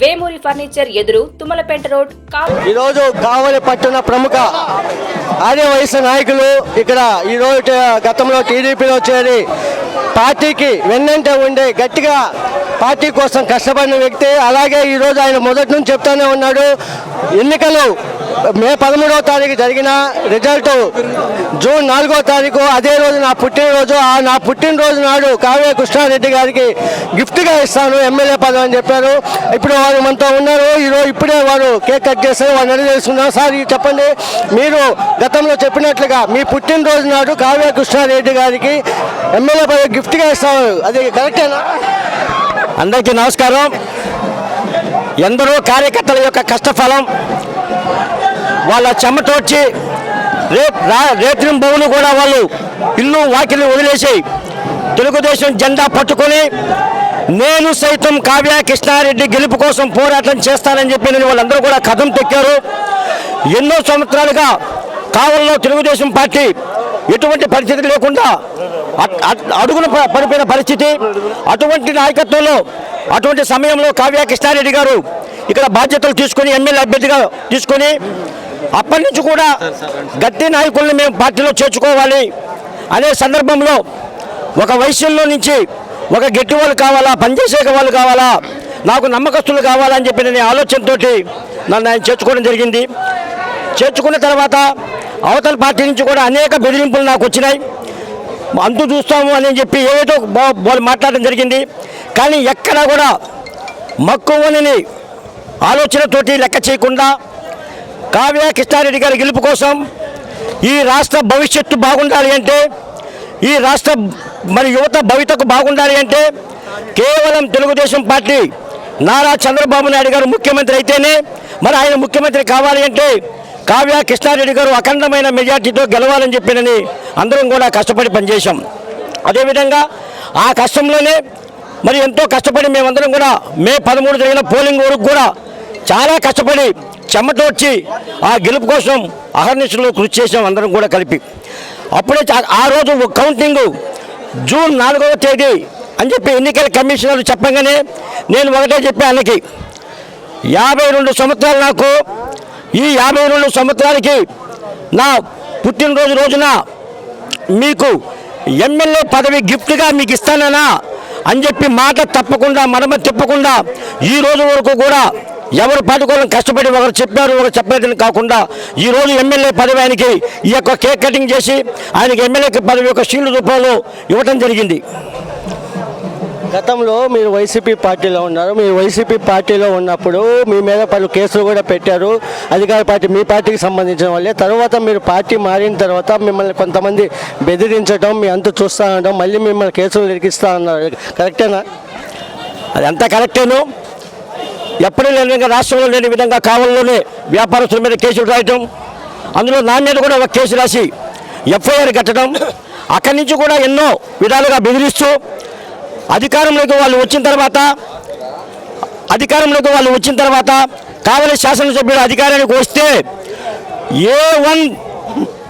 Vemuri furniture ఎదురు Tummalapeta road ఈరోజు కావలి పట్టణ ప్రముఖ ఆర్యవయసు నాయకులు ఇక్కడ ఈరోజు గతంలో టీడీపీలో చేరి పార్టీకి వెన్నంటే ఉండే గట్టిగా పార్టీ కోసం కష్టపడిన వ్యక్తి. అలాగే ఈరోజు ఆయన మొదటి నుంచి చెప్తానే ఉన్నాడు. ఎన్నికలు మే పదమూడవ తారీఖు జరిగిన రిజల్ట్. జూన్ నాలుగో తారీఖు అదే రోజు నా పుట్టినరోజు. ఆ నా పుట్టినరోజు నాడు కావ్య కృష్ణారెడ్డి గారికి గిఫ్ట్గా ఇస్తాను ఎమ్మెల్యే పదవి అని చెప్పారు. ఇప్పుడు వారు మనతో ఉన్నారు. ఈరోజు ఇప్పుడే వారు కేక్ కట్ చేస్తారు వారిని అడిగి తెలుసుకున్నారు సార్ ఇది చెప్పండి. మీరు గతంలో చెప్పినట్లుగా మీ పుట్టినరోజు నాడు కావ్య కృష్ణారెడ్డి గారికి ఎమ్మెల్యే పదవి గిఫ్ట్గా ఇస్తాను. అది కరెక్టేనా? అందరికీ నమస్కారం. ఎందరో కార్యకర్తల యొక్క కష్టఫలం వాళ్ళ చెమటోడ్చి రేపు రా రేత్రి బొమ్మలు కూడా వాళ్ళు ఇల్లు వాకిల్ని వదిలేసి తెలుగుదేశం జెండా పట్టుకొని నేను సైతం కావ్య కృష్ణారెడ్డి గెలుపు కోసం పోరాటం చేస్తానని చెప్పి నేను వాళ్ళందరూ కూడా కథం తొక్కారు. ఎన్నో సంవత్సరాలుగా కావల్లో తెలుగుదేశం పార్టీ ఎటువంటి పరిస్థితి లేకుండా అట్- అడుగున పడిపోయిన పరిస్థితి. అటువంటి నాయకత్వంలో అటువంటి సమయంలో కావ్య కృష్ణారెడ్డి గారు ఇక్కడ బాధ్యతలు తీసుకొని ఎమ్మెల్యే అభ్యర్థిగా తీసుకొని అప్పటి నుంచి కూడా గట్టి నాయకుల్ని మేము పార్టీలో చేర్చుకోవాలి అనే సందర్భంలో ఒక వయసులో నుంచి ఒక గట్టి వాళ్ళు కావాలా పనిచేసే వాళ్ళు కావాలా నాకు నమ్మకస్తులు కావాలని చెప్పి నేను ఆలోచనతో నన్ను ఆయన చేర్చుకోవడం జరిగింది. చేర్చుకున్న తర్వాత అవతల పార్టీ నుంచి కూడా అనేక బెదిరింపులు నాకు వచ్చినాయి. అంతు చూస్తాము అని చెప్పి ఏదో వాళ్ళు మాట్లాడడం జరిగింది. కానీ ఎక్కడా కూడా మక్కువని ఆలోచనతోటి లెక్క చేయకుండా కావ్య కృష్ణారెడ్డి గారి గెలుపు కోసం ఈ రాష్ట్ర భవిష్యత్తు బాగుండాలి అంటే ఈ రాష్ట్ర మరి యువత భవితకు బాగుండాలి అంటే కేవలం తెలుగుదేశం పార్టీ నారా చంద్రబాబు నాయుడు గారు ముఖ్యమంత్రి అయితేనే మరి ఆయన ముఖ్యమంత్రి కావాలి అంటే కావ్య కృష్ణారెడ్డి గారు అఖండమైన మెజార్టీతో గెలవాలని చెప్పినని అందరం కూడా కష్టపడి పనిచేశాం. అదేవిధంగా ఆ కష్టంలోనే మరి ఎంతో కష్టపడి మేమందరం కూడా మే పదమూడు జరిగిన పోలింగ్ వరకు కూడా చాలా కష్టపడి చెమటోడ్చి ఆ గెలుపు కోసం అహర్నిశలో కృషి చేసాం అందరం కూడా కలిపి. అప్పుడే ఆ రోజు కౌంటింగ్ జూన్ నాలుగవ తేదీ అని చెప్పి ఎన్నికల కమిషనర్ చెప్పగానే నేను ఒకటే చెప్పి ఆయనకి యాభై రెండు సంవత్సరాలు నాకు ఈ యాభై రెండు సంవత్సరాలకి నా పుట్టినరోజు రోజున మీకు ఎమ్మెల్యే పదవి గిఫ్ట్గా మీకు ఇస్తానన్నా అని చెప్పి మాట తప్పకుండా మడమ తిప్పకుండా ఈ రోజు వరకు కూడా ఎవరు పాటుకోవాలని కష్టపడి ఒకరు చెప్పారు ఒకరు చెప్పలేదని కాకుండా ఈ రోజు ఎమ్మెల్యే పదవి ఆయనకి ఈ యొక్క కేక్ కటింగ్ చేసి ఆయనకి ఎమ్మెల్యే పదవి యొక్క షీల్డ్ రూపంలో ఇవ్వటం జరిగింది. గతంలో మీరు వైసీపీ పార్టీలో ఉన్నారు. మీరు వైసీపీ పార్టీలో ఉన్నప్పుడు మీ మీద పలు కేసులు కూడా పెట్టారు. అధికార పార్టీ మీ పార్టీకి సంబంధించిన వాళ్ళే. తర్వాత మీరు పార్టీ మారిన తర్వాత మిమ్మల్ని కొంతమంది బెదిరించడం మీ అంత చూస్తా ఉండడం మళ్ళీ మిమ్మల్ని కేసులు ఇరికిస్తా ఉన్నారు కరెక్టేనా అది అంతా కరెక్టేను ఎప్పుడూ లేని విధంగా రాష్ట్రంలో లేని విధంగా కావల్లోనే వ్యాపారస్తుల మీద కేసులు రాయటం అందులో నాణ్యత కూడా ఒక కేసు రాసి ఎఫ్ఐఆర్ కట్టడం అక్కడి నుంచి కూడా ఎన్నో విధాలుగా బెదిరిస్తూ అధికారంలోకి వాళ్ళు వచ్చిన తర్వాత అధికారంలోకి వాళ్ళు వచ్చిన తర్వాత కావలి శాసనసభ్యుడు అధికారానికి వస్తే ఏ వన్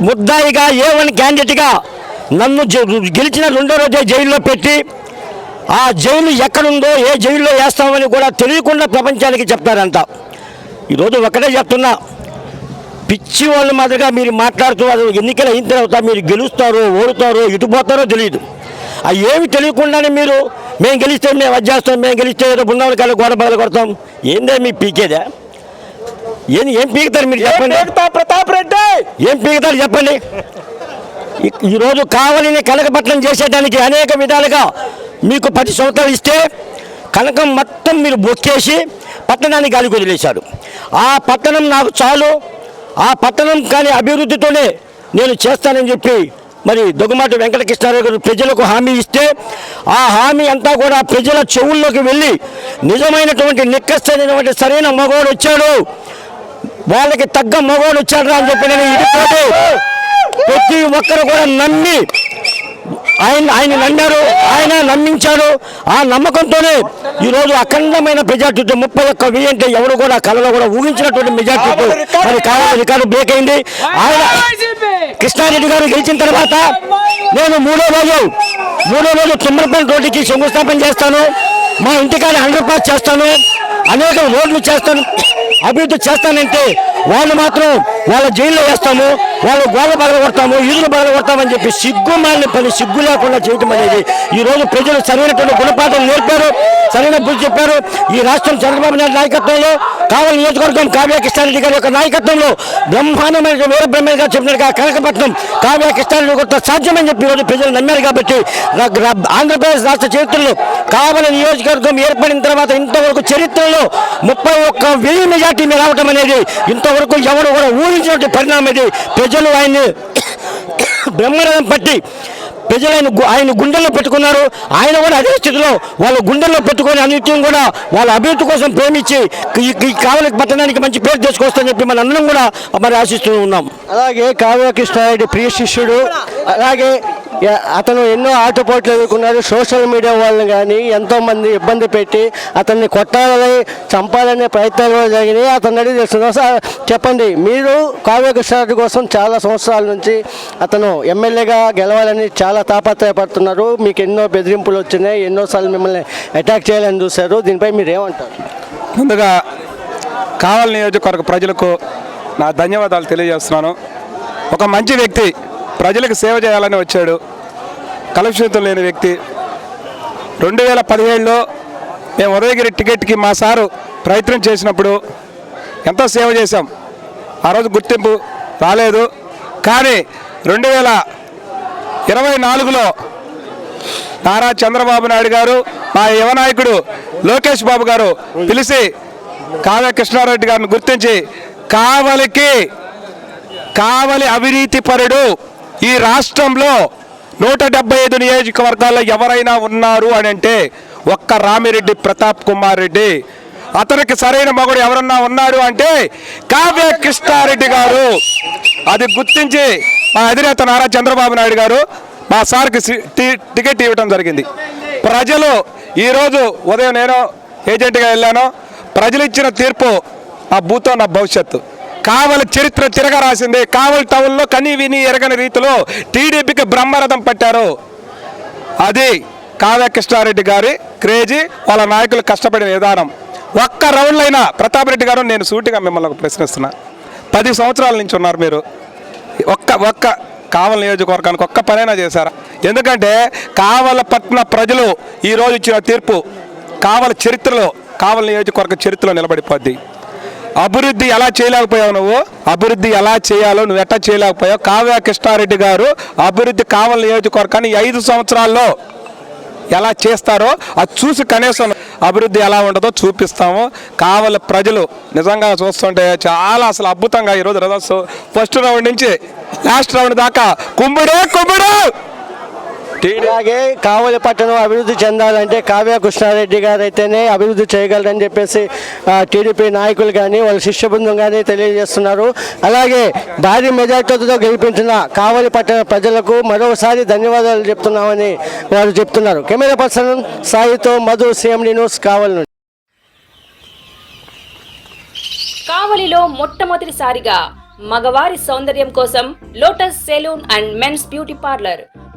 ముద్దాయిగా ఏ వన్ క్యాండిడేట్గా నన్ను జ- గెలిచిన రెండో రోజే జైల్లో పెట్టి ఆ జైలు ఎక్కడుందో ఏ జైల్లో వేస్తామని కూడా తెలియకుండా ప్రపంచానికి చెప్తారంట. ఈరోజు ఒకటే చెప్తున్నా. పిచ్చి వాళ్ళ మాదిరిగా మీరు మాట్లాడుతూ అది ఎన్నికలు అయిన తర్వాత మీరు గెలుస్తారో ఓడుతారో ఇటు పోతారో తెలియదు ఆ ఏమి తెలియకుండానే మీరు మేము గెలిస్తే మేము అది చేస్తాం మేము గెలిస్తే ఏదో బృందావన కాళ్ళు గోడ బగలు కొడతాం. ఏందే మీ పీకేదా? ఏం ఏం పీకుతారు మీరు చెప్పండి. ప్రతాప్ రెడ్డి? ఏం పీకుతారు చెప్పండి. ఈరోజు కావాలని కనకపట్నం చేసేదానికి అనేక విధాలుగా మీకు పది సంవత్సరాలు ఇస్తే కనకం మొత్తం మీరు బొక్కేసి పట్టణాన్ని గాలికి వదిలేశారు ఆ పట్టణం నాకు చాలు. ఆ పట్టణం కానీ అభివృద్ధితోనే నేను చేస్తానని చెప్పి మరి దొగుమాటి వెంకటకృష్ణారావు గారు ప్రజలకు హామీ ఇస్తే ఆ హామీ అంతా కూడా ప్రజల చెవుల్లోకి వెళ్ళి నిజమైనటువంటి నిక్కస్తైనటువంటి సరైన మగవాడు వచ్చాడు. వాళ్ళకి తగ్గ మగవాడు వచ్చాడు అని చెప్పి నేను ప్రతి ఒక్కరు కూడా నమ్మి ఆయన ఆయన నమ్మారు ఆయన నమ్మించారు. ఆ నమ్మకంతోనే ఈరోజు అఖండమైన మెజార్టీతో ముప్పై ఒక్క వెయ్యి అంటే ఎవరు కూడా కళలో కూడా ఊహించినటువంటి మెజార్టీతో మరి కావాలి రికార్డు బ్రేక్ అయింది. ఆయన కృష్ణారెడ్డి గారు గెలిచిన తర్వాత నేను మూడో రోజు మూడో రోజు తిమ్మరపల్లి రోడ్డుకి శంకుస్థాపన చేస్తాను. మా ఇంటికాడ హండ్రెడ్ పాస్ చేస్తాను. అనేక రోడ్లు చేస్తాను అభివృద్ధి చేస్తానంటే వాళ్ళు మాత్రం వాళ్ళ జైల్లో వేస్తాము వాళ్ళు గోడ బగల కొడతాము ఈదులు బగల కొడతామని చెప్పి సిగ్గు మాలిన పని సిగ్గు లేకుండా చేయటం అనేది ఈ రోజు ప్రజలు సరైనటువంటి గుణపాఠం నేర్పారు. సరైన బుద్ధి చెప్పారు. ఈ రాష్ట్రం చంద్రబాబు నాయుడు నాయకత్వంలో కావలి నియోజకవర్గం కావ్య కృష్ణారెడ్డి గారి యొక్క నాయకత్వంలో బ్రహ్మాండమైన వేరు బ్రహ్మగా చెప్పినట్టుగా కనకపట్నం కావ్య కృష్ణారెడ్డి కొత్త సాధ్యమని చెప్పి ఈరోజు ప్రజలు నమ్మారు కాబట్టి ఆంధ్రప్రదేశ్ రాష్ట్ర చరిత్రలో కావలి నియోజకవర్గం ఏర్పడిన తర్వాత ఇంతవరకు చరిత్రలో ముప్పై ఒక్క వెయ్యి మెజార్టీ మీద రావటం అనేది ఇంతవరకు ఎవరు కూడా ఊహించినటువంటి పరిణామం ఇది. ప్రజలు ఆయన్ని బ్రహ్మరథం పట్టి ప్రజలు ఆయన గు- ఆయన గుండెల్లో పెట్టుకున్నారు. ఆయన కూడా అదే స్థితిలో వాళ్ళ గుండెల్లో పెట్టుకొని అన్నిటిని కూడా వాళ్ళ అభివృద్ధి కోసం ప్రేమించి ఈ కావలి పట్టణానికి మంచి పేరు తెచ్చుకొస్తామని చెప్పి మన అందరం కూడా మరి ఆశిస్తూ ఉన్నాం. అలాగే కావ్య కృష్ణారెడ్డి ప్రియ శిష్యుడు అలాగే అతను ఎన్నో ఆటపోట్లు ఎదుర్కొన్నారు సోషల్ మీడియా వాళ్ళని కానీ ఎంతోమంది ఇబ్బంది పెట్టి అతన్ని కొట్టాలని చంపాలనే ప్రయత్నాలు కూడా జరిగినాయి. అతను అడిగి తెలుస్తున్నా సార్ చెప్పండి మీరు కావ్య కృష్ణారెడ్డి కోసం చాలా సంవత్సరాల నుంచి అతను ఎమ్మెల్యేగా గెలవాలని చాలా తాపత్రయపడుతున్నారు. మీకు ఎన్నో బెదిరింపులు వచ్చినాయి ఎన్నోసార్లు మిమ్మల్ని అటాక్ చేయాలని చూశారు. దీనిపై మీరు ఏమంటారు ముందుగా కావలి నియోజకవర్గ ప్రజలకు నా ధన్యవాదాలు తెలియజేస్తున్నాను. ఒక మంచి వ్యక్తి ప్రజలకు సేవ చేయాలని వచ్చాడు. కలుషితం లేని వ్యక్తి. రెండు వేల పదిహేడులో మేము ఉదయగిరి టికెట్కి మా సారు ప్రయత్నం చేసినప్పుడు ఎంతో సేవ చేశాం. ఆ రోజు గుర్తింపు రాలేదు. కానీ రెండు వేల ఇరవై నాలుగులో నారా చంద్రబాబు నాయుడు గారు మా యువనాయకుడు లోకేష్ బాబు గారు పిలిచి కావ్య కృష్ణారెడ్డి గారిని గుర్తించి కావలికి కావలి అవినీతి పరుడు ఈ రాష్ట్రంలో నూట డెబ్బై ఐదు నియోజకవర్గాల్లో ఎవరైనా ఉన్నారు అని అంటే ఒక్క రామిరెడ్డి ప్రతాప్ కుమార్ రెడ్డి. అతనికి సరైన మగుడు ఎవరన్నా ఉన్నారు అంటే కావ్య కృష్ణారెడ్డి గారు. అది గుర్తించి మా అధినేత నారా చంద్రబాబు నాయుడు గారు మా సార్కి సి- టి- టికెట్ ఇవ్వడం జరిగింది. ప్రజలు ఈరోజు ఉదయం నేను ఏజెంట్గా వెళ్ళాను. ప్రజలు ఇచ్చిన తీర్పు ఆ భూతో నా భవిష్యత్తు. కావలి చరిత్ర తిరగ రాసింది కావలి టౌన్లో కని విని ఎరగని రీతిలో టీడీపీకి బ్రహ్మరథం పట్టారు. అది కావ్యకృష్ణారెడ్డి గారి క్రేజీ వాళ్ళ నాయకులు కష్టపడిన విధానం. ఒక్క రౌండ్లో అయినా ప్రతాప్ రెడ్డి గారు నేను సూటిగా మిమ్మల్ని ప్రశ్నిస్తున్నా పది సంవత్సరాల నుంచి ఉన్నారు మీరు. ఒక్క ఒక్క కావల నియోజకవర్గానికి ఒక్క పనైనా చేశారా? ఎందుకంటే కావల పట్న ప్రజలు ఈరోజు ఇచ్చిన తీర్పు కావల చరిత్రలో కావల నియోజకవర్గ చరిత్రలో నిలబడిపోద్ది. అభివృద్ధి ఎలా చేయలేకపోయావు నువ్వు? అభివృద్ధి ఎలా చేయాలో నువ్వు ఎట్టా చేయలేకపోయావు? కావ్య కృష్ణారెడ్డి గారు అభివృద్ధి కావలి నియోజకవర్గాన్ని ఐదు సంవత్సరాల్లో ఎలా చేస్తారో అది చూసి కనీసం అభివృద్ధి ఎలా ఉంటుందో చూపిస్తాము. కావాలి ప్రజలు నిజంగా చూస్తుంటే చాలా అసలు అద్భుతంగా ఈరోజు రిజల్ట్స్ ఫస్ట్ రౌండ్ నుంచి లాస్ట్ రౌండ్ దాకా. కుమ్ముడే కుమ్ముడు! అలాగే కావలి పట్టణం అభివృద్ధి చెందాలంటే కావ్య కృష్ణారెడ్డి గారు అయితేనే అభివృద్ధి చేయగలరని చెప్పేసి టీడీపీ నాయకులు కానీ వాళ్ళ శిష్య బృందం కానీ తెలియజేస్తున్నారు. అలాగే భారీ మెజార్టీతో గెలిపించిన కావలి పట్టణ ప్రజలకు మరోసారి ధన్యవాదాలు చెప్తున్నామని వారు చెప్తున్నారు. కెమెరా పర్సన్ సాయితో మధు సిఎండి న్యూస్ కావలి నుండి. కావలిలో మొట్టమొదటిసారిగా మగవారి సౌందర్యం కోసం Lotus salon and men's beauty parlour